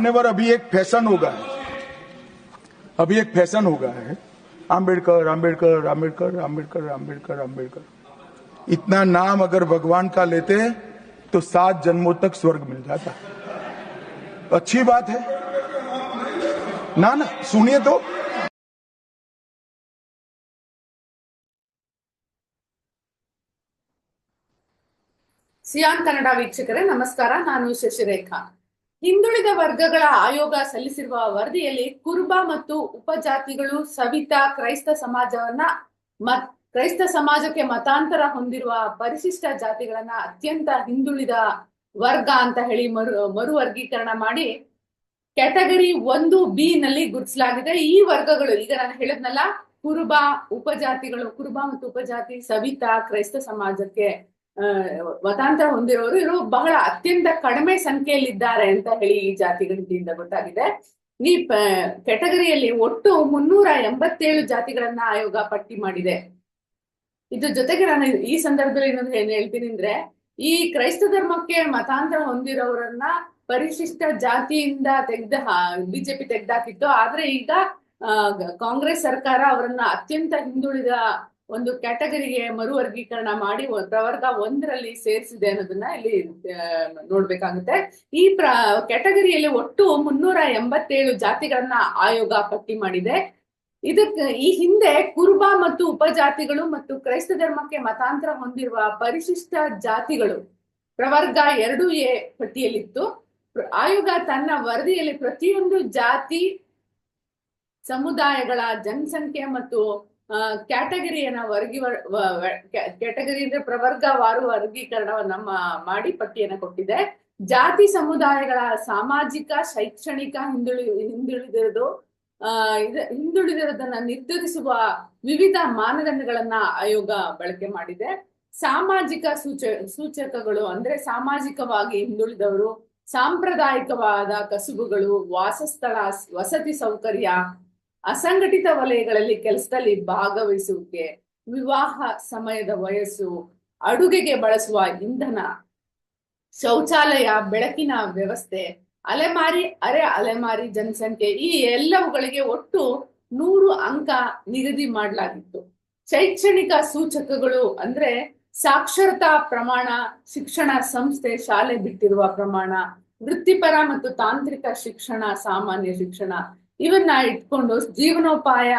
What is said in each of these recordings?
मान्यवर अभी एक फैशन हो गया है अभी एक फैशन हो गया है आम्बेडकर आम्बेडकर आम्बेडकर आम्बेडकर आम्बेडकर आम्बेडकर इतना नाम अगर भगवान का लेते हैं तो सात जन्मों तक स्वर्ग मिल जाता है अच्छी बात है ना ना सुनिए तो ಸಿಯಾನ್ ಕನ್ನಡ ವೀಕ್ಷಕರೇ ನಮಸ್ಕಾರ ನಾನು ಶಶಿರೇಖಾ ಹಿಂದುಳಿದ ವರ್ಗಗಳ ಆಯೋಗ ಸಲ್ಲಿಸಿರುವ ವರದಿಯಲ್ಲಿ ಕುರುಬ ಮತ್ತು ಉಪಜಾತಿಗಳು ಸವಿತಾ ಕ್ರೈಸ್ತ ಸಮಾಜವನ್ನ ಮತ್, ಕ್ರೈಸ್ತ ಸಮಾಜಕ್ಕೆ ಮತಾಂತರ ಹೊಂದಿರುವ ಪರಿಶಿಷ್ಟ ಜಾತಿಗಳನ್ನ ಅತ್ಯಂತ ಹಿಂದುಳಿದ ವರ್ಗ ಅಂತ ಹೇಳಿ ಮರು ಮರು ವರ್ಗೀಕರಣ ಮಾಡಿ ಕ್ಯಾಟಗರಿ ಒಂದು ಬಿ ನಲ್ಲಿ ಗುರುತಿಸಲಾಗಿದೆ. ಈ ವರ್ಗಗಳು, ಈಗ ನಾನು ಹೇಳಿದ್ನಲ್ಲ, ಕುರುಬ ಉಪಜಾತಿಗಳು, ಕುರುಬ ಮತ್ತು ಉಪಜಾತಿ ಸವಿತಾ ಕ್ರೈಸ್ತ ಸಮಾಜಕ್ಕೆ ಮತಾಂತರ ಹೊಂದಿರೋರು ಇವರು ಬಹಳ ಅತ್ಯಂತ ಕಡಿಮೆ ಸಂಖ್ಯೆಯಲ್ಲಿದ್ದಾರೆ ಅಂತ ಹೇಳಿ ಈ ಜಾತಿಗಳಿಂದ ಗೊತ್ತಾಗಿದೆ. ಈ ಕೆಟಗರಿಯಲ್ಲಿ ಒಟ್ಟು ಮುನ್ನೂರ ಎಂಬತ್ತೇಳು ಜಾತಿಗಳನ್ನ ಆಯೋಗ ಪಟ್ಟಿ ಮಾಡಿದೆ. ಇದ್ರ ಜೊತೆಗೆ ನಾನು ಈ ಸಂದರ್ಭದಲ್ಲಿ ಇನ್ನೊಂದು ಏನ್ ಹೇಳ್ತೀನಿ ಅಂದ್ರೆ, ಈ ಕ್ರೈಸ್ತ ಧರ್ಮಕ್ಕೆ ಮತಾಂತರ ಹೊಂದಿರೋರನ್ನ ಪರಿಶಿಷ್ಟ ಜಾತಿಯಿಂದ ತೆಗ್ದ ಬಿಜೆಪಿ ತೆಗೆದಾಕಿತ್ತು. ಆದ್ರೆ ಈಗ ಕಾಂಗ್ರೆಸ್ ಸರ್ಕಾರ ಅವರನ್ನ ಅತ್ಯಂತ ಹಿಂದುಳಿದ ಒಂದು ಕ್ಯಾಟಗರಿಗೆ ಮರು ವರ್ಗೀಕರಣ ಮಾಡಿ ಪ್ರವರ್ಗ ಒಂದರಲ್ಲಿ ಸೇರಿಸಿದೆ ಅನ್ನೋದನ್ನ ಇಲ್ಲಿ ನೋಡ್ಬೇಕಾಗುತ್ತೆ. ಈ ಪ್ರ, ಕ್ಯಾಟಗರಿಯಲ್ಲಿ ಒಟ್ಟು ಮುನ್ನೂರ ಎಂಬತ್ತೇಳು ಜಾತಿಗಳನ್ನ ಆಯೋಗ ಪಟ್ಟಿ ಮಾಡಿದೆ. ಇದಕ್ಕೆ ಈ ಹಿಂದೆ ಕುರುಬ ಮತ್ತು ಉಪಜಾತಿಗಳು ಮತ್ತು ಕ್ರೈಸ್ತ ಧರ್ಮಕ್ಕೆ ಮತಾಂತರ ಹೊಂದಿರುವ ಪರಿಶಿಷ್ಟ ಜಾತಿಗಳು ಪ್ರವರ್ಗ ಎರಡು ಎ ಪಟ್ಟಿಯಲ್ಲಿತ್ತು. ಆಯೋಗ ತನ್ನ ವರದಿಯಲ್ಲಿ ಪ್ರತಿಯೊಂದು ಜಾತಿ ಸಮುದಾಯಗಳ ಜನಸಂಖ್ಯೆ ಮತ್ತು ಕ್ಯಾಟಗರಿಯನ್ನ ವರ್ಗಿ ಕ್ಯಾಟಗರಿ ಅಂದ್ರೆ ಪ್ರವರ್ಗವಾರು ನಮ್ಮ ಮಾಡಿ ಪಟ್ಟಿಯನ್ನು ಕೊಟ್ಟಿದೆ. ಜಾತಿ ಸಮುದಾಯಗಳ ಸಾಮಾಜಿಕ, ಶೈಕ್ಷಣಿಕ ಹಿಂದುಳಿ, ಹಿಂದುಳಿದಿರೋದು ಹಿಂದುಳಿದಿರೋದನ್ನ ನಿರ್ಧರಿಸುವ ವಿವಿಧ ಮಾನದಂಡಗಳನ್ನ ಆಯೋಗ ಬಳಕೆ ಮಾಡಿದೆ. ಸಾಮಾಜಿಕ ಸೂಚ, ಸೂಚಕಗಳು ಅಂದ್ರೆ ಸಾಮಾಜಿಕವಾಗಿ ಹಿಂದುಳಿದವರು, ಸಾಂಪ್ರದಾಯಿಕವಾದ ಕಸುಬುಗಳು, ವಾಸಸ್ಥಳ, ವಸತಿ ಸೌಕರ್ಯ ಅಸಂಘಟಿತ ವಲಯಗಳಲ್ಲಿ ಕೆಲಸದಲ್ಲಿ ಭಾಗವಹಿಸುವಿಕೆ, ವಿವಾಹ ಸಮಯದ ವಯಸ್ಸು, ಅಡುಗೆಗೆ ಬಳಸುವ ಇಂಧನ, ಶೌಚಾಲಯ, ಬೆಳಕಿನ ವ್ಯವಸ್ಥೆ, ಅಲೆಮಾರಿ, ಅರೆ ಅಲೆಮಾರಿ ಜನಸಂಖ್ಯೆ ಈ ಎಲ್ಲವುಗಳಿಗೆ ಒಟ್ಟು ನೂರು ಅಂಕ ನಿಗದಿ ಮಾಡಲಾಗಿತ್ತು. ಶೈಕ್ಷಣಿಕ ಸೂಚಕಗಳು ಅಂದ್ರೆ ಸಾಕ್ಷರತಾ ಪ್ರಮಾಣ, ಶಿಕ್ಷಣ ಸಂಸ್ಥೆ, ಶಾಲೆ ಬಿಟ್ಟಿರುವ ಪ್ರಮಾಣ, ವೃತ್ತಿಪರ ಮತ್ತು ತಾಂತ್ರಿಕ ಶಿಕ್ಷಣ, ಸಾಮಾನ್ಯ ಶಿಕ್ಷಣ ಇವನ್ನ ಇಟ್ಕೊಂಡು ಜೀವನೋಪಾಯ,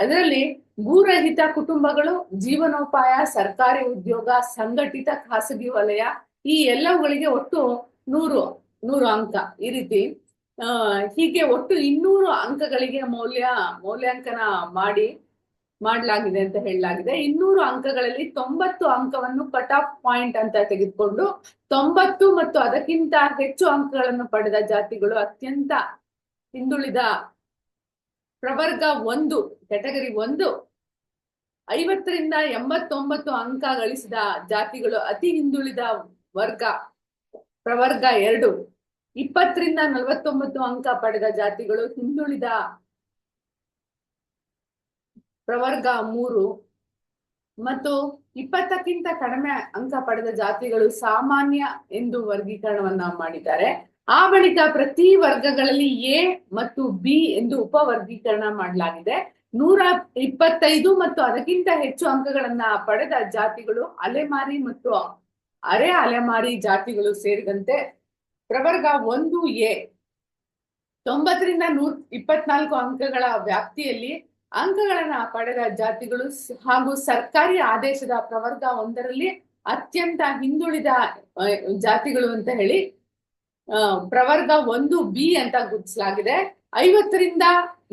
ಅದರಲ್ಲಿ ಭೂರಹಿತ ಕುಟುಂಬಗಳು, ಜೀವನೋಪಾಯ, ಸರ್ಕಾರಿ ಉದ್ಯೋಗ, ಸಂಘಟಿತ ಖಾಸಗಿ ವಲಯ, ಈ ಎಲ್ಲವುಗಳಿಗೆ ಒಟ್ಟು ನೂರು ನೂರು ಅಂಕ ಈ ರೀತಿ. ಹೀಗೆ ಒಟ್ಟು ಇನ್ನೂರು ಅಂಕಗಳಿಗೆ ಮೌಲ್ಯ, ಮೌಲ್ಯಾಂಕನ ಮಾಡಿ, ಮಾಡಲಾಗಿದೆ ಅಂತ ಹೇಳಲಾಗಿದೆ. ಇನ್ನೂರು ಅಂಕಗಳಲ್ಲಿ ತೊಂಬತ್ತು ಅಂಕವನ್ನು ಕಟ್ ಆಫ್ ಪಾಯಿಂಟ್ ಅಂತ ತೆಗೆದುಕೊಂಡು ತೊಂಬತ್ತು ಮತ್ತು ಅದಕ್ಕಿಂತ ಹೆಚ್ಚು ಅಂಕಗಳನ್ನು ಪಡೆದ ಜಾತಿಗಳು ಅತ್ಯಂತ ಹಿಂದುಳಿದ ಪ್ರವರ್ಗ ಒಂದು ಕೆಟಗರಿ ಒಂದು. ಐವತ್ತರಿಂದ ಎಂಬತ್ತೊಂಬತ್ತು ಅಂಕ ಗಳಿಸಿದ ಜಾತಿಗಳು ಅತಿ ಹಿಂದುಳಿದ ವರ್ಗ, ಪ್ರವರ್ಗ ಎರಡು. ಇಪ್ಪತ್ತರಿಂದ ನಲವತ್ತೊಂಬತ್ತು ಅಂಕ ಪಡೆದ ಜಾತಿಗಳು ಹಿಂದುಳಿದ ಪ್ರವರ್ಗ ಮೂರು. ಮತ್ತು ಇಪ್ಪತ್ತಕ್ಕಿಂತ ಕಡಿಮೆ ಅಂಕ ಪಡೆದ ಜಾತಿಗಳು ಸಾಮಾನ್ಯ ಎಂದು ವರ್ಗೀಕರಣವನ್ನ ಮಾಡಿದ್ದಾರೆ. ಆ ಬಳಿಕ ಪ್ರತಿ ವರ್ಗಗಳಲ್ಲಿ ಎ ಮತ್ತು ಬಿ ಎಂದು ಉಪವರ್ಗೀಕರಣ ಮಾಡಲಾಗಿದೆ. ನೂರ ಇಪ್ಪತ್ತೈದು ಮತ್ತು ಅದಕ್ಕಿಂತ ಹೆಚ್ಚು ಅಂಕಗಳನ್ನ ಪಡೆದ ಜಾತಿಗಳು ಅಲೆಮಾರಿ ಮತ್ತು ಅರೆ ಅಲೆಮಾರಿ ಜಾತಿಗಳು ಸೇರಿದಂತೆ ಪ್ರವರ್ಗ ಒಂದು ಎ. ತೊಂಬತ್ತರಿಂದ ನೂರ್ ಇಪ್ಪತ್ನಾಲ್ಕು ಅಂಕಗಳ ವ್ಯಾಪ್ತಿಯಲ್ಲಿ ಅಂಕಗಳನ್ನ ಪಡೆದ ಜಾತಿಗಳು ಹಾಗೂ ಸರ್ಕಾರಿ ಆದೇಶದ ಪ್ರವರ್ಗ ಒಂದರಲ್ಲಿ ಅತ್ಯಂತ ಹಿಂದುಳಿದ ಜಾತಿಗಳು ಅಂತ ಹೇಳಿ ಪ್ರವರ್ಗ ಒಂದು ಬಿ ಅಂತ ಗುರುತಿಸಲಾಗಿದೆ. ಐವತ್ತರಿಂದ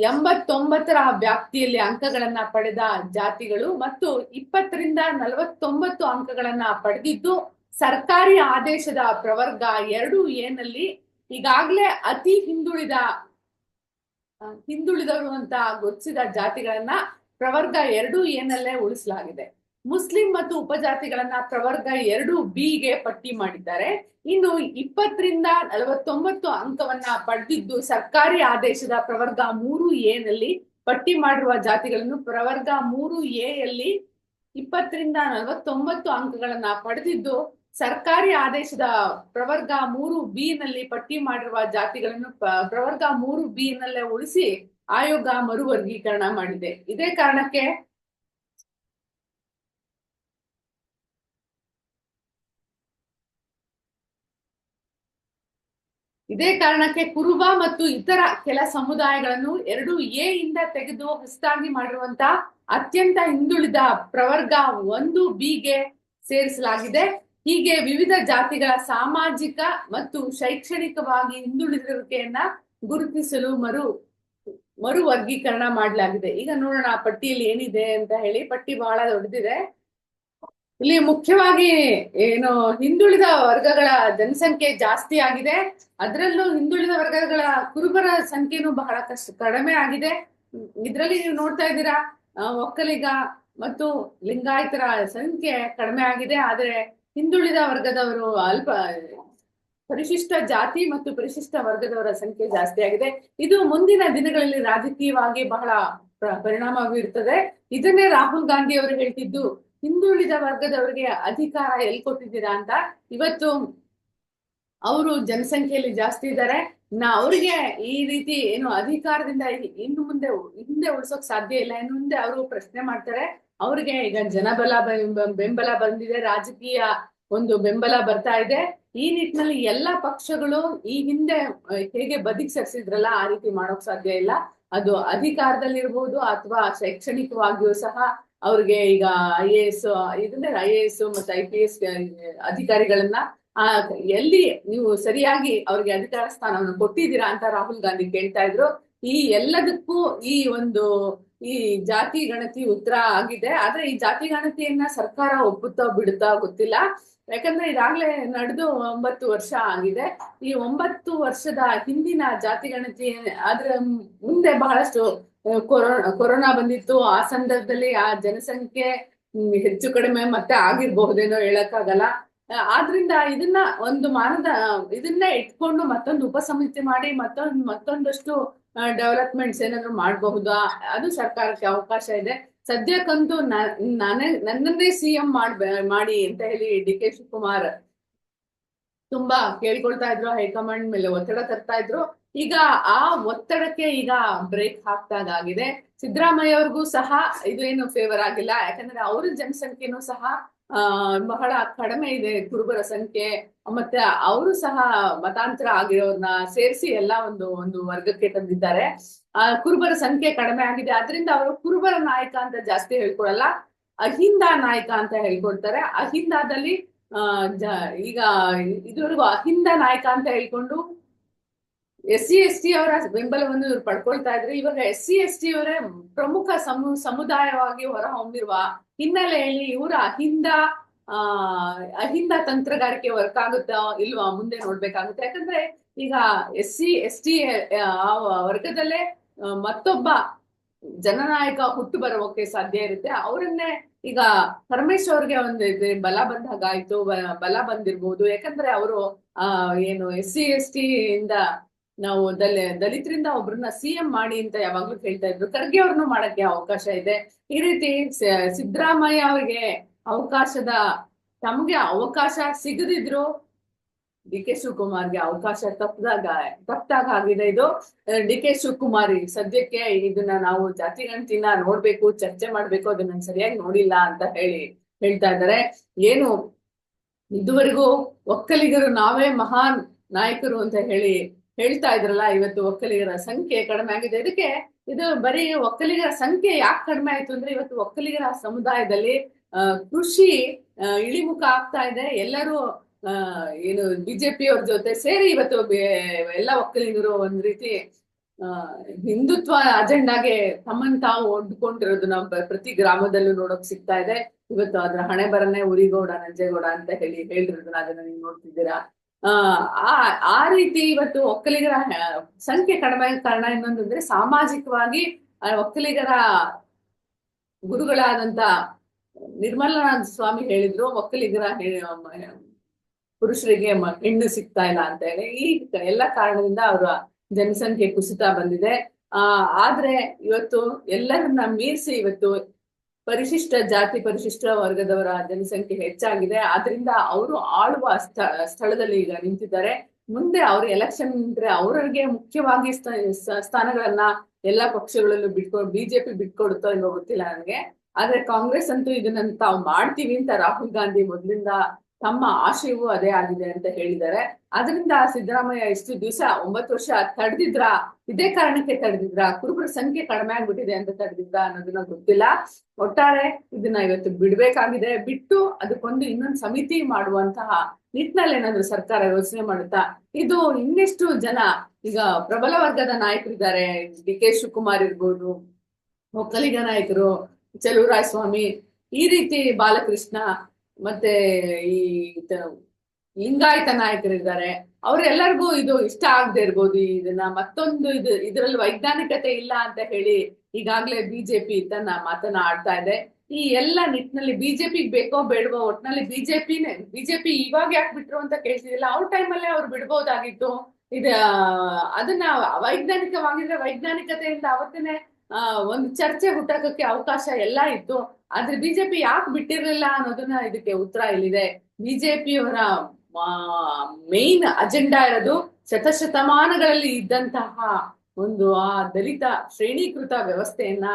ಎಂಬತ್ತೊಂಬತ್ತರ ವ್ಯಾಪ್ತಿಯಲ್ಲಿ ಅಂಕಗಳನ್ನ ಪಡೆದ ಜಾತಿಗಳು ಮತ್ತು ಇಪ್ಪತ್ತರಿಂದ ನಲವತ್ತೊಂಬತ್ತು ಅಂಕಗಳನ್ನ ಪಡೆದಿದ್ದು, ಸರ್ಕಾರಿ ಆದೇಶದ ಪ್ರವರ್ಗ ಎರಡು ಏನಲ್ಲಿ ಈಗಾಗಲೇ ಅತಿ ಹಿಂದುಳಿದ ಹಿಂದುಳಿದವರು ಅಂತ ಗುರುತಿಸಿದ ಜಾತಿಗಳನ್ನ ಪ್ರವರ್ಗ ಎರಡು ಏನಲ್ಲೇ ಉಳಿಸಲಾಗಿದೆ. ಮುಸ್ಲಿಂ ಮತ್ತು ಉಪಜಾತಿಗಳನ್ನ ಪ್ರವರ್ಗ ಎರಡು ಬಿಗೆ ಪಟ್ಟಿ ಮಾಡಿದ್ದಾರೆ. ಇನ್ನು ಇಪ್ಪತ್ತರಿಂದ ನಲವತ್ತೊಂಬತ್ತು ಅಂಕವನ್ನ ಪಡೆದಿದ್ದು ಸರ್ಕಾರಿ ಆದೇಶದ ಪ್ರವರ್ಗ ಮೂರು ನಲ್ಲಿ ಪಟ್ಟಿ ಮಾಡಿರುವ ಜಾತಿಗಳನ್ನು ಪ್ರವರ್ಗ ಮೂರು ಎ ಯಲ್ಲಿ ಇಪ್ಪತ್ತರಿಂದ ನಲವತ್ತೊಂಬತ್ತು ಅಂಕಗಳನ್ನ ಪಡೆದಿದ್ದು ಸರ್ಕಾರಿ ಆದೇಶದ ಪ್ರವರ್ಗ ಮೂರು ಬಿ ನಲ್ಲಿ ಪಟ್ಟಿ ಮಾಡಿರುವ ಜಾತಿಗಳನ್ನು ಪ್ರವರ್ಗ ಮೂರು ಬಿ ನಲ್ಲೇ ಉಳಿಸಿ ಆಯೋಗ ಮರು ವರ್ಗೀಕರಣ ಮಾಡಿದೆ. ಇದೇ ಕಾರಣಕ್ಕೆ ಇದೇ ಕಾರಣಕ್ಕೆ ಕುರುಬ ಮತ್ತು ಇತರ ಕೆಲ ಸಮುದಾಯಗಳನ್ನು ಎರಡು ಎ ಇಂದ ತೆಗೆದು ಹೊಸದಾಗಿ ಮಾಡಿರುವಂತ ಅತ್ಯಂತ ಹಿಂದುಳಿದ ಪ್ರವರ್ಗ ಒಂದು ಬಿಗೆ ಸೇರಿಸಲಾಗಿದೆ. ಹೀಗೆ ವಿವಿಧ ಜಾತಿಗಳ ಸಾಮಾಜಿಕ ಮತ್ತು ಶೈಕ್ಷಣಿಕವಾಗಿ ಹಿಂದುಳಿದಿರುವಿಕೆಯನ್ನ ಗುರುತಿಸಲು ಮರು ಮರು ವರ್ಗೀಕರಣ ಮಾಡಲಾಗಿದೆ. ಈಗ ನೋಡೋಣ, ಪಟ್ಟಿಯಲ್ಲಿ ಏನಿದೆ ಅಂತ ಹೇಳಿ. ಪಟ್ಟಿ ಬಹಳ ದೊಡ್ಡದಿದೆ. ಇಲ್ಲಿ ಮುಖ್ಯವಾಗಿ ಏನು ಹಿಂದುಳಿದ ವರ್ಗಗಳ ಜನಸಂಖ್ಯೆ ಜಾಸ್ತಿ ಆಗಿದೆ. ಅದರಲ್ಲೂ ಹಿಂದುಳಿದ ವರ್ಗಗಳ ಕುರುಬರ ಸಂಖ್ಯೆನೂ ಬಹಳ ಕಷ್ಟ ಕಡಿಮೆ ಆಗಿದೆ. ಇದರಲ್ಲಿ ನೀವು ನೋಡ್ತಾ ಇದ್ದೀರಾ ಒಕ್ಕಲಿಗ ಮತ್ತು ಲಿಂಗಾಯತರ ಸಂಖ್ಯೆ ಕಡಿಮೆ ಆಗಿದೆ. ಆದ್ರೆ ಹಿಂದುಳಿದ ವರ್ಗದವರು ಅಲ್ಪ, ಪರಿಶಿಷ್ಟ ಜಾತಿ ಮತ್ತು ಪರಿಶಿಷ್ಟ ವರ್ಗದವರ ಸಂಖ್ಯೆ ಜಾಸ್ತಿ ಆಗಿದೆ. ಇದು ಮುಂದಿನ ದಿನಗಳಲ್ಲಿ ರಾಜಕೀಯವಾಗಿ ಬಹಳ ಪ್ರ- ಪರಿಣಾಮ ಬೀರುತ್ತದೆ ಇದನ್ನೇ ರಾಹುಲ್ ಗಾಂಧಿ ಅವರು ಹೇಳ್ತಿದ್ದು ಹಿಂದುಳಿದ ವರ್ಗದವರಿಗೆ ಅಧಿಕಾರ ಎಲ್ಲಿ ಕೊಟ್ಟಿದ್ದೀರಾ ಅಂತ ಇವತ್ತು ಅವರು ಜನಸಂಖ್ಯೆಯಲ್ಲಿ ಜಾಸ್ತಿ ಇದ್ದಾರೆ. ನಾ ಅವರಿಗೆ ಈ ರೀತಿ ಏನು ಅಧಿಕಾರದಿಂದ ಇನ್ನು ಮುಂದೆ ಹಿಂದೆ ಉಳಿಸೋಕ್ ಸಾಧ್ಯ ಇಲ್ಲ. ಇನ್ನು ಮುಂದೆ ಅವರು ಪ್ರಶ್ನೆ ಮಾಡ್ತಾರೆ. ಅವ್ರಿಗೆ ಈಗ ಜನಬಲ ಬೆಂಬ- ಬೆಂಬಲ ಬಂದಿದೆ. ರಾಜಕೀಯ ಒಂದು ಬೆಂಬಲ ಬರ್ತಾ ಇದೆ. ಈ ನಿಟ್ಟಿನಲ್ಲಿ ಎಲ್ಲಾ ಪಕ್ಷಗಳು ಈ ಹಿಂದೆ ಹೇಗೆ ಬದಿಗ್ ಸರಿಸಿದ್ರಲ್ಲ ಆ ರೀತಿ ಮಾಡೋಕ್ ಸಾಧ್ಯ ಇಲ್ಲ. ಅದು ಅಧಿಕಾರದಲ್ಲಿರ್ಬೋದು ಅಥವಾ ಶೈಕ್ಷಣಿಕವಾಗಿಯೂ ಸಹ ಅವ್ರಿಗೆ ಈಗ I A S I A S ಮತ್ತೆ ಐ ಪಿ ಎಸ್ ಅಧಿಕಾರಿಗಳನ್ನ, ಆ, ಎಲ್ಲಿ ನೀವು ಸರಿಯಾಗಿ ಅವ್ರಿಗೆ ಅಧಿಕಾರ ಸ್ಥಾನವನ್ನು ಕೊಟ್ಟಿದ್ದೀರಾ ಅಂತ ರಾಹುಲ್ ಗಾಂಧಿ ಕೇಳ್ತಾ ಇದ್ರು. ಈ ಎಲ್ಲದಕ್ಕೂ ಈ ಒಂದು, ಈ ಜಾತಿ ಗಣತಿ ಉತ್ತರ ಆಗಿದೆ. ಆದ್ರೆ ಈ ಜಾತಿ ಗಣತಿಯನ್ನ ಸರ್ಕಾರ ಒಪ್ಪುತ್ತಾ ಬಿಡುತ್ತಾ ಗೊತ್ತಿಲ್ಲ. ಯಾಕಂದ್ರೆ ಇದಾಗ್ಲೇ ನಡೆದು ಒಂಬತ್ತು ವರ್ಷ ಆಗಿದೆ. ಈ ಒಂಬತ್ತು ವರ್ಷದ ಹಿಂದಿನ ಜಾತಿ ಗಣತಿ ಆದ್ರೆ ಮುಂದೆ ಬಹಳಷ್ಟು ಕೊರೋನಾ ಕೊರೋನಾ ಬಂದಿತ್ತು. ಆ ಸಂದರ್ಭದಲ್ಲಿ ಆ ಜನಸಂಖ್ಯೆ ಹೆಚ್ಚು ಕಡಿಮೆ ಮತ್ತೆ ಆಗಿರ್ಬಹುದೇನೋ ಹೇಳಕ್ಕಾಗಲ್ಲ. ಆದ್ರಿಂದ ಇದನ್ನ ಒಂದು ಮಾನದ, ಇದನ್ನ ಇಟ್ಕೊಂಡು ಮತ್ತೊಂದು ಉಪಸಮಿತಿ ಮಾಡಿ ಮತ್ತೊಂದು, ಮತ್ತೊಂದಷ್ಟು ಡೆವಲಪ್ಮೆಂಟ್ಸ್ ಏನಾದ್ರು ಮಾಡಬಹುದಾ? ಅದು ಸರ್ಕಾರಕ್ಕೆ ಅವಕಾಶ ಇದೆ. ಸದ್ಯಕ್ಕಂತೂ ನಾನೇ, ನನ್ನನ್ನೇ ಸಿಎಂ ಮಾಡ್ಬೇ, ಮಾಡಿ ಅಂತ ಹೇಳಿ ಡಿ ಕೆ ಶಿವಕುಮಾರ್ ತುಂಬಾ ಕೇಳ್ಕೊಳ್ತಾ ಇದ್ರು. ಹೈಕಮಾಂಡ್ ಮೇಲೆ ಒತ್ತಡ ತರ್ತಾ ಇದ್ರು. ಈಗ ಆ ಒತ್ತಡಕ್ಕೆ ಈಗ ಬ್ರೇಕ್ ಹಾಕ್ದಾಗಿದೆ ಸಿದ್ದರಾಮಯ್ಯ ಅವ್ರಿಗೂ ಸಹ ಇದು ಏನು ಫೇವರ್ ಆಗಿಲ್ಲ. ಯಾಕಂದ್ರೆ ಅವ್ರ ಜನಸಂಖ್ಯೆನೂ ಸಹ ಬಹಳ ಕಡಿಮೆ ಇದೆ ಕುರುಬರ ಸಂಖ್ಯೆ. ಮತ್ತೆ ಅವರು ಸಹ ಮತಾಂತರ ಆಗಿರೋರ್ನ ಸೇರಿಸಿ ಎಲ್ಲ ಒಂದು ಒಂದು ವರ್ಗಕ್ಕೆ ತಂದಿದ್ದಾರೆ. ಆ, ಕುರುಬರ ಸಂಖ್ಯೆ ಕಡಿಮೆ ಆಗಿದೆ. ಅದರಿಂದ ಅವರು ಕುರುಬರ ನಾಯಕ ಅಂತ ಜಾಸ್ತಿ ಹೇಳ್ಕೊಡಲ್ಲ. ಅಹಿಂದ ನಾಯಕ ಅಂತ ಹೇಳ್ಕೊಡ್ತಾರೆ. ಅಹಿಂದದಲ್ಲಿ ಈಗ ಇದುವರೆಗೂ ಅಹಿಂದ ನಾಯಕ ಅಂತ ಹೇಳ್ಕೊಂಡು ಎಸ್ ಸಿ, ಎಸ್ ಟಿ ಅವರ ಬೆಂಬಲವನ್ನು ಇವ್ರು ಪಡ್ಕೊಳ್ತಾ ಇದ್ರೆ. ಇವಾಗ ಎಸ್ ಸಿ, ಎಸ್ ಟಿ ಅವರೇ ಪ್ರಮುಖ ಸಮು, ಸಮುದಾಯವಾಗಿ ಹೊರಹೊಮ್ಮಿರುವ ಹಿನ್ನೆಲೆಯಲ್ಲಿ ಇವರ ಅಹಿಂದ, ಆ, ಅಹಿಂದ ತಂತ್ರಗಾರಿಕೆ ವರ್ಕ್ ಆಗುತ್ತಾ ಇಲ್ವಾ ಮುಂದೆ ನೋಡ್ಬೇಕಾಗುತ್ತೆ. ಯಾಕಂದ್ರೆ ಈಗ ಎಸ್ ಸಿ, ಎಸ್ ಟಿ, ಆ ವರ್ಗದಲ್ಲೇ ಮತ್ತೊಬ್ಬ ಜನನಾಯಕ ಹುಟ್ಟು ಬರೋಕೆ ಸಾಧ್ಯ ಇರುತ್ತೆ. ಅವರನ್ನೇ ಈಗ ಪರಮೇಶ್ ಅವ್ರಿಗೆ ಒಂದು ಬಲ ಬಂದಾಗ ಆಯ್ತು, ಬಲ ಬಂದಿರ್ಬೋದು. ಯಾಕಂದ್ರೆ ಅವರು, ಆ, ಏನು ಎಸ್ ಸಿ, ಎಸ್ ಟಿ ಇಂದ ನಾವು ದಲಿ, ದಲಿತರಿಂದ ಒಬ್ರನ್ನ ಸಿ ಎಂ ಮಾಡಿ ಅಂತ ಯಾವಾಗ್ಲೂ ಹೇಳ್ತಾ ಇದ್ರು. ಖರ್ಗೆ ಅವ್ರನ್ನು ಮಾಡಕ್ಕೆ ಅವಕಾಶ ಇದೆ. ಈ ರೀತಿ ಸಿದ್ದರಾಮಯ್ಯ ಅವ್ರಿಗೆ ಅವಕಾಶದ, ತಮ್ಗೆ ಅವಕಾಶ ಸಿಗದಿದ್ರು ಡಿ ಕೆ ಶಿವಕುಮಾರ್ಗೆ ಅವಕಾಶ ತಪ್ಪದಾಗ ತಪ್ಪದಾಗ ಆಗಿದೆ ಇದು. ಡಿ ಕೆ ಶಿವಕುಮಾರ್ ಸದ್ಯಕ್ಕೆ ಇದನ್ನ ನಾವು ಜಾತಿ ಗಣತಿನ ನೋಡ್ಬೇಕು, ಚರ್ಚೆ ಮಾಡ್ಬೇಕು, ಅದನ್ನ ಸರಿಯಾಗಿ ನೋಡಿಲ್ಲ ಅಂತ ಹೇಳಿ ಹೇಳ್ತಾ ಇದ್ದಾರೆ. ಏನು, ಇದುವರೆಗೂ ಒಕ್ಕಲಿಗರು ನಾವೇ ಮಹಾನ್ ನಾಯಕರು ಅಂತ ಹೇಳಿ ಹೇಳ್ತಾ ಇದ್ರಲ್ಲ, ಇವತ್ತು ಒಕ್ಕಲಿಗರ ಸಂಖ್ಯೆ ಕಡಿಮೆ ಆಗಿದೆ. ಇದಕ್ಕೆ ಇದು ಬರೀ ಒಕ್ಕಲಿಗರ ಸಂಖ್ಯೆ ಯಾಕೆ ಕಡಿಮೆ ಆಯ್ತು ಅಂದ್ರೆ, ಇವತ್ತು ಒಕ್ಕಲಿಗರ ಸಮುದಾಯದಲ್ಲಿ ಕೃಷಿ ಇಳಿಮುಖ ಆಗ್ತಾ ಇದೆ. ಎಲ್ಲರೂ ಏನು ಬಿಜೆಪಿ ಅವ್ರ ಜೊತೆ ಸೇರಿ ಇವತ್ತು ಎಲ್ಲ ಒಕ್ಕಲಿಗರು ಒಂದ್ ರೀತಿ ಹಿಂದುತ್ವ ಅಜೆಂಡಾಗೆ ತಮ್ಮನ್ ತಾವು ಒಡ್ಕೊಂಡಿರೋದು ನಾವು ಪ್ರತಿ ಗ್ರಾಮದಲ್ಲೂ ನೋಡೋಕ್ ಸಿಗ್ತಾ ಇದೆ. ಇವತ್ತು ಅದ್ರ ಹಣೆ ಬರನೆ ಉರಿಗೌಡ, ನಂಜೇಗೌಡ ಅಂತ ಹೇಳಿ ಹೇಳಿರೋದನ್ನ ಅದನ್ನ ನೀವು ನೋಡ್ತಿದ್ದೀರಾ? ಆ ಆ ರೀತಿ ಇವತ್ತು ಒಕ್ಕಲಿಗರ ಸಂಖ್ಯೆ ಕಡಿಮೆ ಕಾರಣ ಇನ್ನೊಂದು ಅಂದ್ರೆ ಸಾಮಾಜಿಕವಾಗಿ ಒಕ್ಕಲಿಗರ ಗುರುಗಳಾದಂತ ನಿರ್ಮಲಾನಂದ ಸ್ವಾಮಿ ಹೇಳಿದ್ರು, ಒಕ್ಕಲಿಗರ ಪುರುಷರಿಗೆ ಹೆಣ್ಣು ಸಿಗ್ತಾ ಇಲ್ಲ ಅಂತ ಹೇಳಿ. ಈ ಎಲ್ಲ ಕಾರಣದಿಂದ ಅವರ ಜನಸಂಖ್ಯೆ ಕುಸಿತ ಬಂದಿದೆ. ಆ, ಆದ್ರೆ ಇವತ್ತು ಎಲ್ಲರನ್ನ ಮೀರಿಸಿ ಇವತ್ತು ಪರಿಶಿಷ್ಟ ಜಾತಿ ಪರಿಶಿಷ್ಟ ವರ್ಗದವರ ಜನಸಂಖ್ಯೆ ಹೆಚ್ಚಾಗಿದೆ. ಆದ್ರಿಂದ ಅವರು ಆಳುವ ಸ್ಥ- ಸ್ಥಳದಲ್ಲಿ ಈಗ ನಿಂತಿದ್ದಾರೆ. ಮುಂದೆ ಅವ್ರ ಎಲೆಕ್ಷನ್ ಇದ್ರೆ ಅವರಿಗೆ ಮುಖ್ಯವಾಗಿ ಸ್ಥಾನಗಳನ್ನ ಎಲ್ಲಾ ಪಕ್ಷಗಳಲ್ಲೂ ಬಿಟ್ಕೊ, ಬಿಜೆಪಿ ಬಿಟ್ಕೊಡುತ್ತೋ ಏನೋ ಗೊತ್ತಿಲ್ಲ ನನಗೆ. ಆದ್ರೆ ಕಾಂಗ್ರೆಸ್ ಅಂತೂ ಇದನ್ನ ತಾವು ಮಾಡ್ತೀವಿ ಅಂತ ರಾಹುಲ್ ಗಾಂಧಿ ಮೊದಲಿಂದ ತಮ್ಮ ಆಶಯವೂ ಅದೇ ಆಗಿದೆ ಅಂತ ಹೇಳಿದ್ದಾರೆ. ಅದರಿಂದ ಸಿದ್ದರಾಮಯ್ಯ ಇಷ್ಟು ದಿವಸ ಒಂಬತ್ತು ವರ್ಷ ತಡೆದಿದ್ರ? ಇದೇ ಕಾರಣಕ್ಕೆ ತಡೆದಿದ್ರ? ಕುರುಬರ ಸಂಖ್ಯೆ ಕಡಿಮೆ ಆಗ್ಬಿಟ್ಟಿದೆ ಅಂತ ತಡೆದಿದ್ರ ಅನ್ನೋದನ್ನ ಗೊತ್ತಿಲ್ಲ. ಒಟ್ಟಾರೆ ಇದನ್ನ ಇವತ್ತು ಬಿಡ್ಬೇಕಾಗಿದೆ. ಬಿಟ್ಟು ಅದಕ್ಕೊಂದು ಇನ್ನೊಂದು ಸಮಿತಿ ಮಾಡುವಂತಹ ನಿಟ್ಟಿನಲ್ಲಿ ಏನಾದ್ರು ಸರ್ಕಾರ ಯೋಚನೆ ಮಾಡುತ್ತಾ? ಇದು ಇನ್ನೆಷ್ಟು ಜನ ಈಗ ಪ್ರಬಲ ವರ್ಗದ ನಾಯಕರಿದ್ದಾರೆ. ಡಿ ಕೆ ಶಿವಕುಮಾರ್ ಇರ್ಬೋದು ಒಕ್ಕಲಿಗ ನಾಯಕರು ಚಲುವರಾಯ ಸ್ವಾಮಿ ಈ ರೀತಿ ಬಾಲಕೃಷ್ಣ ಮತ್ತೆ ಈ ಲಿಂಗಾಯತ ನಾಯಕರಿದ್ದಾರೆ. ಅವ್ರೆಲ್ಲರಿಗೂ ಇದು ಇಷ್ಟ ಆಗದೆ ಇರ್ಬೋದು ಇದನ್ನ. ಮತ್ತೊಂದು ಇದು, ಇದರಲ್ಲಿ ವೈಜ್ಞಾನಿಕತೆ ಇಲ್ಲ ಅಂತ ಹೇಳಿ ಈಗಾಗ್ಲೇ ಬಿಜೆಪಿ ತನ್ನ ಮಾತನ್ನ ಆಡ್ತಾ ಇದೆ. ಈ ಎಲ್ಲ ನಿಟ್ಟಿನಲ್ಲಿ ಬಿಜೆಪಿ ಬೇಕೋ ಬೇಡವೋ ಒಟ್ನಲ್ಲಿ ಬಿಜೆಪಿನೇ, ಬಿಜೆಪಿ ಇವಾಗ ಯಾಕೆ ಬಿಟ್ರು ಅಂತ ಕೇಳ್ತಿದಿಲ್ಲ. ಅವ್ರ ಟೈಮಲ್ಲೇ ಅವ್ರು ಬಿಡ್ಬೋದಾಗಿತ್ತು. ಇದ, ಅದನ್ನ ವೈಜ್ಞಾನಿಕವಾಗಿದ್ರೆ ವೈಜ್ಞಾನಿಕತೆಯಿಂದ ಅವತ್ತೇನೆ ಒಂದು ಚರ್ಚೆ ಹುಟ್ಟಾಕಕ್ಕೆ ಅವಕಾಶ ಎಲ್ಲ ಇತ್ತು. ಆದ್ರೆ ಬಿಜೆಪಿ ಯಾಕೆ ಬಿಟ್ಟಿರ್ಲಿಲ್ಲ ಅನ್ನೋದನ್ನ ಇದಕ್ಕೆ ಉತ್ತರ ಇಲ್ಲಿದೆ. ಬಿಜೆಪಿಯವರ ಮೇನ್ ಅಜೆಂಡಾ ಇರೋದು ಶತಶತಮಾನಗಳಲ್ಲಿ ಇದ್ದಂತಹ ಒಂದು, ಆ, ದಲಿತ ಶ್ರೇಣೀಕೃತ ವ್ಯವಸ್ಥೆಯನ್ನ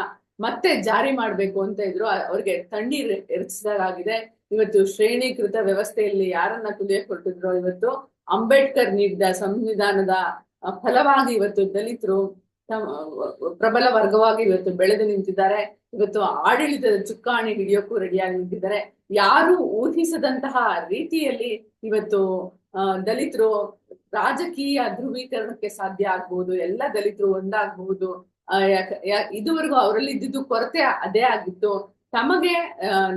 ಮತ್ತೆ ಜಾರಿ ಮಾಡ್ಬೇಕು ಅಂತ ಇದ್ರು. ಅವ್ರಿಗೆ ತಣ್ಣೀರ್ ಎರಚಿಸಿದಾಗಿದೆ ಇವತ್ತು ಶ್ರೇಣೀಕೃತ ವ್ಯವಸ್ಥೆಯಲ್ಲಿ ಯಾರನ್ನ ತುಳಿಯಕ್ ಕೊಟ್ಟಿದ್ರು ಇವತ್ತು ಅಂಬೇಡ್ಕರ್ ನೀಡಿದ ಸಂವಿಧಾನದ ಫಲವಾಗಿ ಇವತ್ತು ದಲಿತರು ಪ್ರಬಲ ವರ್ಗವಾಗಿ ಇವತ್ತು ಬೆಳೆದು ನಿಂತಿದ್ದಾರೆ. ಇವತ್ತು ಆಡಳಿತದ ಚುಕ್ಕಾಣಿ ಹಿಡಿಯೋಕ್ಕೂ ರೆಡಿಯಾಗಿ ನಿಂತಿದ್ದಾರೆ. ಯಾರು ಊಹಿಸದಂತಹ ರೀತಿಯಲ್ಲಿ ಇವತ್ತು ದಲಿತರು ರಾಜಕೀಯ ಧ್ರುವೀಕರಣಕ್ಕೆ ಸಾಧ್ಯ ಆಗ್ಬಹುದು ಎಲ್ಲ ದಲಿತರು ಒಂದಾಗಬಹುದು ಇದುವರೆಗೂ ಅವರಲ್ಲಿ ಇದ್ದಿದ್ದು ಕೊರತೆ ಅದೇ ಆಗಿತ್ತು. ತಮಗೆ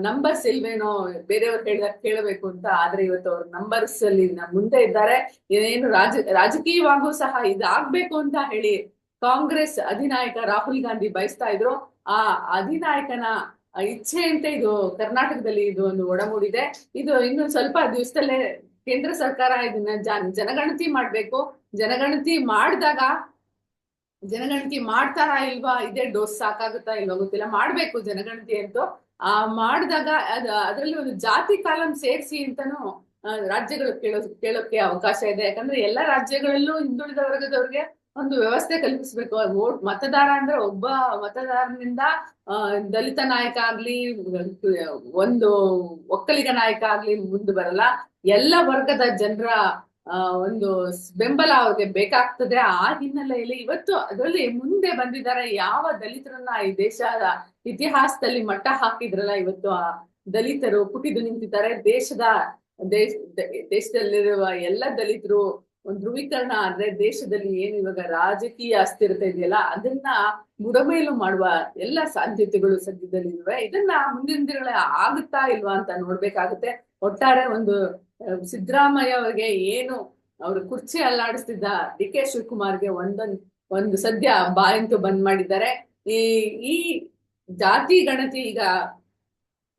ನಂಬರ್ಸ್ ಇಲ್ವೇನೋ ಬೇರೆಯವ್ರು ಹೇಳಿದ, ಕೇಳಬೇಕು ಅಂತ, ಆದ್ರೆ ಇವತ್ತು ಅವ್ರ ನಂಬರ್ಸ್ ಅಲ್ಲಿ ಮುಂದೆ ಇದ್ದಾರೆ. ಏನೇನು ರಾಜ, ರಾಜಕೀಯವಾಗೂ ಸಹ ಇದಾಗ್ಬೇಕು ಅಂತ ಹೇಳಿ ಕಾಂಗ್ರೆಸ್ ಅಧಿನಾಯಕ ರಾಹುಲ್ ಗಾಂಧಿ ಬಯಸ್ತಾ ಇದ್ರು, ಆ ಅಧಿನಾಯಕನ ಇಚ್ಛೆಯಂತೆ ಇದು ಕರ್ನಾಟಕದಲ್ಲಿ ಇದು ಒಂದು ಒಡಮೂಡಿದೆ. ಇದು ಇನ್ನೊಂದು ಸ್ವಲ್ಪ ದಿವಸದಲ್ಲೇ ಕೇಂದ್ರ ಸರ್ಕಾರ ಇದನ್ನ ಜನ, ಜನಗಣತಿ ಮಾಡ್ಬೇಕು. ಜನಗಣತಿ ಮಾಡಿದಾಗ, ಜನಗಣತಿ ಮಾಡ್ತಾರಾ ಇಲ್ವಾ? ಇದೇ ಡೋಸ್ ಸಾಕಾಗುತ್ತಾ ಇಲ್ವಾ ಗೊತ್ತಿಲ್ಲ. ಮಾಡ್ಬೇಕು ಜನಗಣತಿ ಅಂತೂ. ಆ ಮಾಡಿದಾಗ ಅದ, ಅದರಲ್ಲಿ ಒಂದು ಜಾತಿ ಕಾಲಂ ಸೇರಿಸಿ ಅಂತಾನು ರಾಜ್ಯಗಳು ಕೇಳೋ, ಕೇಳೋಕೆ ಅವಕಾಶ ಇದೆ. ಯಾಕಂದ್ರೆ ಎಲ್ಲಾ ರಾಜ್ಯಗಳಲ್ಲೂ ಹಿಂದುಳಿದ ವರ್ಗದವ್ರಿಗೆ ಒಂದು ವ್ಯವಸ್ಥೆ ಕಲ್ಪಿಸ್ಬೇಕು. ವೋಟ್ ಮತದಾರ ಅಂದ್ರೆ ಒಬ್ಬ ಮತದಾರನಿಂದ ದಲಿತ ನಾಯಕ ಆಗ್ಲಿ, ಒಂದು ಒಕ್ಕಲಿಗ ನಾಯಕ ಆಗ್ಲಿ ಮುಂದೆ ಬರಲ್ಲ. ಎಲ್ಲ ವರ್ಗದ ಜನರ ಒಂದು ಬೆಂಬಲ ಅವ್ರಿಗೆ ಬೇಕಾಗ್ತದೆ. ಆ ಹಿನ್ನೆಲೆಯಲ್ಲಿ ಇವತ್ತು ಅದರಲ್ಲಿ ಮುಂದೆ ಬಂದಿದ್ದಾರೆ. ಯಾವ ದಲಿತರನ್ನ ಈ ದೇಶದ ಇತಿಹಾಸದಲ್ಲಿ ಮಟ್ಟ ಹಾಕಿದ್ರಲ್ಲ ಇವತ್ತು ಆ ದಲಿತರು ಪುಟಿದು ನಿಂತಿದ್ದಾರೆ. ದೇಶದ, ದೇಶ ದೇಶದಲ್ಲಿರುವ ಎಲ್ಲ ದಲಿತರು ಒಂದು ಧ್ರುವೀಕರಣ ಅಂದ್ರೆ ದೇಶದಲ್ಲಿ ಏನು ಇವಾಗ ರಾಜಕೀಯ ಅಸ್ಥಿರತೆ ಇದೆಯಲ್ಲ, ಅದನ್ನ ಬುಡಮೇಲು ಮಾಡುವ ಎಲ್ಲ ಸಾಧ್ಯತೆಗಳು ಸದ್ಯದಲ್ಲಿ ಇವೆ ಇದನ್ನ ಮುಂದಿನ ದಿನಗಳ ಆಗುತ್ತಾ ಇಲ್ವಾ ಅಂತ ನೋಡ್ಬೇಕಾಗುತ್ತೆ. ಒಟ್ಟಾರೆ ಒಂದು ಸಿದ್ದರಾಮಯ್ಯ ಅವರಿಗೆ ಏನು ಅವರು ಕುರ್ಚಿ ಅಲ್ಲಾಡಿಸ್ತಿದ್ದ ಡಿ ಕೆ ಶಿವಕುಮಾರ್ಗೆ ಒಂದೊಂದ್, ಒಂದು ಸದ್ಯ ಬಾಯಂತೂ ಬಂದ್ ಮಾಡಿದ್ದಾರೆ. ಈ ಈ ಜಾತಿ ಗಣತಿ ಈಗ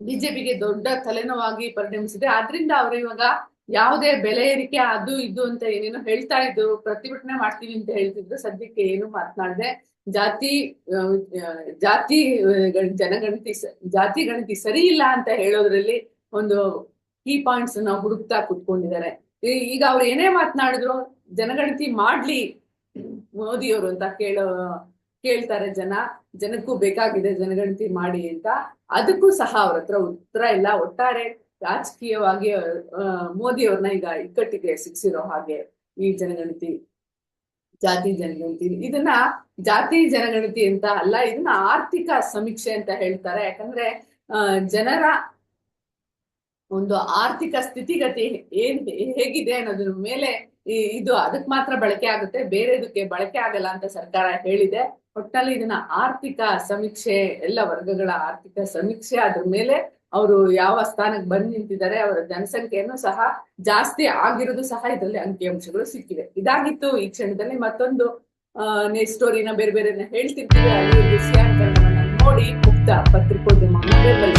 ಬಿಜೆಪಿಗೆ ದೊಡ್ಡ ತಲೆನೋವಾಗಿ ಪರಿಣಮಿಸಿದೆ. ಆದ್ರಿಂದ ಅವರು ಇವಾಗ ಯಾವುದೇ ಬೆಲೆ ಏರಿಕೆ, ಅದು ಇದು ಅಂತ ಏನೇನೋ ಹೇಳ್ತಾ ಇದ್ರು, ಪ್ರತಿಭಟನೆ ಮಾಡ್ತೀವಿ ಅಂತ ಹೇಳ್ತಿದ್ರು, ಸದ್ಯಕ್ಕೆ ಏನು ಮಾತನಾಡದೆ. ಜಾತಿ ಜಾತಿ ಗಣ- ಜನಗಣತಿ ಜಾತಿ ಗಣತಿ ಸರಿ ಇಲ್ಲ ಅಂತ ಹೇಳೋದ್ರಲ್ಲಿ ಒಂದು ಕೀ ಪಾಯಿಂಟ್ಸ್ ಅನ್ನ ಹುಡುಕ್ತಾ ಕುತ್ಕೊಂಡಿದ್ದಾರೆ. ಈಗ ಅವ್ರು ಏನೇ ಮಾತನಾಡಿದ್ರು, ಜನಗಣತಿ ಮಾಡ್ಲಿ, ಮೋದಿಯವರು ಅಂತ ಕೇಳೋ, ಕೇಳ್ತಾರೆ ಜನ, ಜನಕ್ಕೂ ಬೇಕಾಗಿದೆ ಜನಗಣತಿ ಮಾಡಿ ಅಂತ, ಅದಕ್ಕೂ ಸಹ ಅವ್ರ ಹತ್ರ ಉತ್ತರ ಇಲ್ಲ. ಒಟ್ಟಾರೆ ರಾಜಕೀಯವಾಗಿ ಮೋದಿ ಅವ್ರನ್ನ ಈಗ ಇಕ್ಕಟ್ಟಿಗೆ ಸಿಕ್ಸಿರೋ ಹಾಗೆ ಈ ಜನಗಣತಿ, ಜಾತಿ ಜನಗಣತಿ, ಇದನ್ನ ಜಾತಿ ಜನಗಣತಿ ಅಂತ ಅಲ್ಲ, ಇದನ್ನ ಆರ್ಥಿಕ ಸಮೀಕ್ಷೆ ಅಂತ ಹೇಳ್ತಾರೆ. ಯಾಕಂದ್ರೆ ಜನರ ಒಂದು ಆರ್ಥಿಕ ಸ್ಥಿತಿಗತಿ ಏನ್, ಹೇಗಿದೆ ಅನ್ನೋದ್ರ ಮೇಲೆ ಇದು ಅದಕ್ ಮಾತ್ರ ಬಳಕೆ ಆಗುತ್ತೆ, ಬೇರೆದಕ್ಕೆ ಬಳಕೆ ಆಗಲ್ಲ ಅಂತ ಸರ್ಕಾರ ಹೇಳಿದೆ. ಒಟ್ಟಲ್ಲಿ ಇದನ್ನ ಆರ್ಥಿಕ ಸಮೀಕ್ಷೆ, ಎಲ್ಲ ವರ್ಗಗಳ ಆರ್ಥಿಕ ಸಮೀಕ್ಷೆ ಅದ್ರ ಮೇಲೆ ಅವರು ಯಾವ ಸ್ಥಾನಕ್ಕೆ ಬಂದು ನಿಂತಿದ್ದಾರೆ, ಅವರ ಜನಸಂಖ್ಯೆಯನ್ನು ಸಹ ಜಾಸ್ತಿ ಆಗಿರೋದು ಸಹ ಇದರಲ್ಲಿ ಅಂಕಿಅಂಶಗಳು ಸಿಕ್ಕಿವೆ. ಇದಾಗಿತ್ತು ಈ ಕ್ಷಣದಲ್ಲಿ ಮತ್ತೊಂದು ಸ್ಟೋರಿನ ಬೇರೆ ಬೇರೆ ಹೇಳ್ತಿರ್ತೀವಿ. ಅಲ್ಲಿ ನೋಡಿ ಮುಕ್ತ ಪತ್ರಿಕೋದ್ಯಮ ನಮಸ್ಕಾರ